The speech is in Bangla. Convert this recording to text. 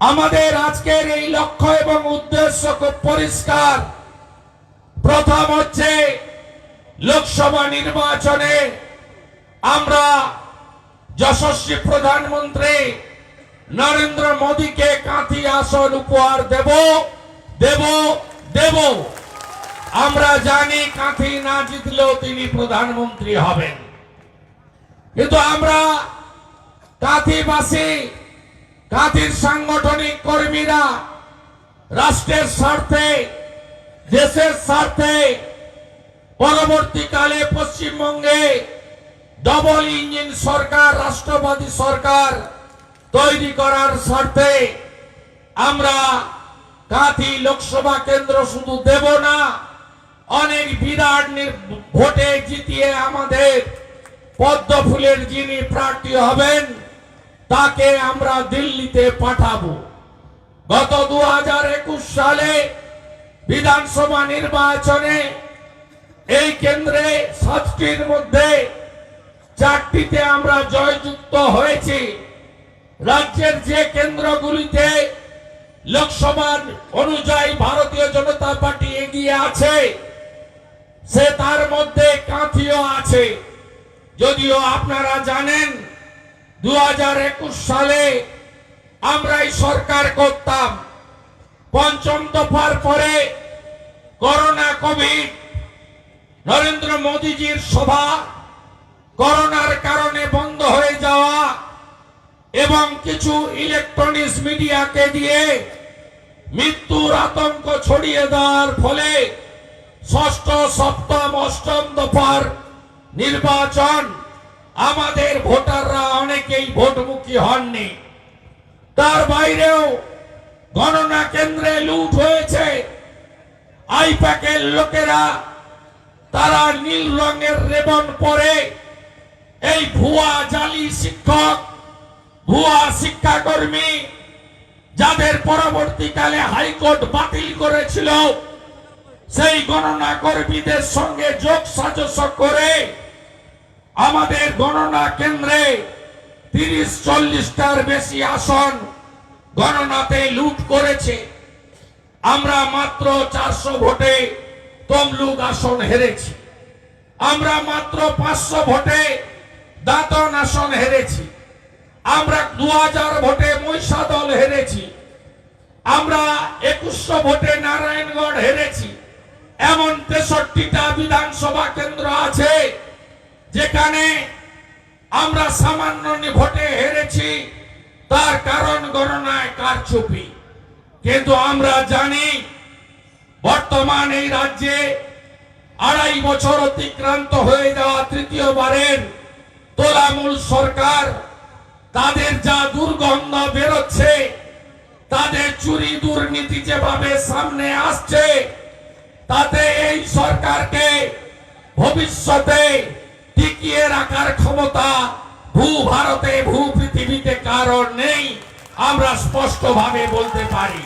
আমাদের আজকের এই লক্ষ্য এবং উদ্দেশ্য খুব পরিষ্কার। প্রথম হচ্ছে লোকসভা নির্বাচনে আমরা যশস্বী প্রধানমন্ত্রী নরেন্দ্র মোদীকে কাঁথি আসন উপহার দেব দেব দেব। আমরা জানি কাঁথি না জিতলেও তিনি প্রধানমন্ত্রী হবেন। কিন্তু আমরা কাঁথিবাসী কাঁথির সাংগঠনিক কর্মীরা রাষ্ট্রের স্বার্থে, দেশের স্বার্থে পরবর্তীকালে পশ্চিমবঙ্গে ডবল ইঞ্জিন সরকার, রাষ্ট্রবাদী সরকার তৈরি করার স্বার্থে আমরা কাঁথি লোকসভা কেন্দ্র শুধু দেব না, অনেক বিরাট ভোটে জিতিয়ে আমাদের পদ্ম ফুলের যিনি প্রার্থী হবেন তাকে আমরা দিল্লিতে পাঠাবো। গত দু হাজার একুশ সালে বিধানসভা নির্বাচনে এই কেন্দ্রে সাতটির মধ্যে চারটিতে আমরা জয়যুক্ত হয়েছি। রাজ্যের যে কেন্দ্রগুলিতে লোকসভার অনুযায়ী ভারতীয় জনতা পার্টি এগিয়ে আছে, সে তার মধ্যে কাঁথিও আছে। যদিও আপনারা জানেন দু হাজার একুশ সালে আমরাই সরকার করতাম। পঞ্চম দফার পরে করোনা কোভিড, নরেন্দ্র মোদীজির সভা করোনার কারণে বন্ধ হয়ে যাওয়া এবং কিছু ইলেকট্রনিক্স মিডিয়াকে দিয়ে মৃত্যুর আতঙ্ক ছড়িয়ে দেওয়ার ফলে ষষ্ঠ, সপ্তম, অষ্টম দফার নির্বাচন আমাদের ভোটাররা অনেকেই ভোটমুখী হননি। তার বাইরেও গণনা কেন্দ্রে লুট হয়েছে। আইপ্যাকের লোকেরা, তারা নীল রঙের রেবন পরে এই ভুয়া জালি শিক্ষক, ভুয়া শিক্ষাকর্মী, যাদের পরবর্তীকালে হাইকোর্ট বাতিল করেছিল, সেই গণনা কর্মীদের সঙ্গে যোগ সাজস করে আমাদের গণনা কেন্দ্রে তিরিশ চল্লিশটার বেশি আসন গণনাতে লুট করেছে। আমরা মাত্র চারশো ভোটে তমলুক আসন হেরেছি। আমরা মাত্র পাঁচশো ভোটে দাঁতন আসন হেরেছি। আমরা দু হাজার ভোটে মহিষাদল হেরেছি। আমরা একুশশো ভোটে নারায়ণগড় হেরেছি। এমন তেষট্টিটা বিধানসভা কেন্দ্র আছে যেখানে আমরা সামান্য ভোটে হেরেছি, তার কারণ গণনায় কারচুপি। কিন্তু আমরা জানি, বর্তমান এই রাজ্যে আড়াই বছর অতিক্রান্ত হয়ে যাওয়া তৃতীয়বারের তোলামূল সরকার, তাদের যা দুর্গন্ধ বেরোচ্ছে, তাদের চুরি দুর্নীতি যেভাবে সামনে আসছে, তাতে এই সরকারকে ভবিষ্যতে টিকিয়ে রাখার ক্ষমতা ভূ ভারতে ভূ পৃথিবীতে কারণ নেই। আমরা স্পষ্টভাবে বলতে পারি।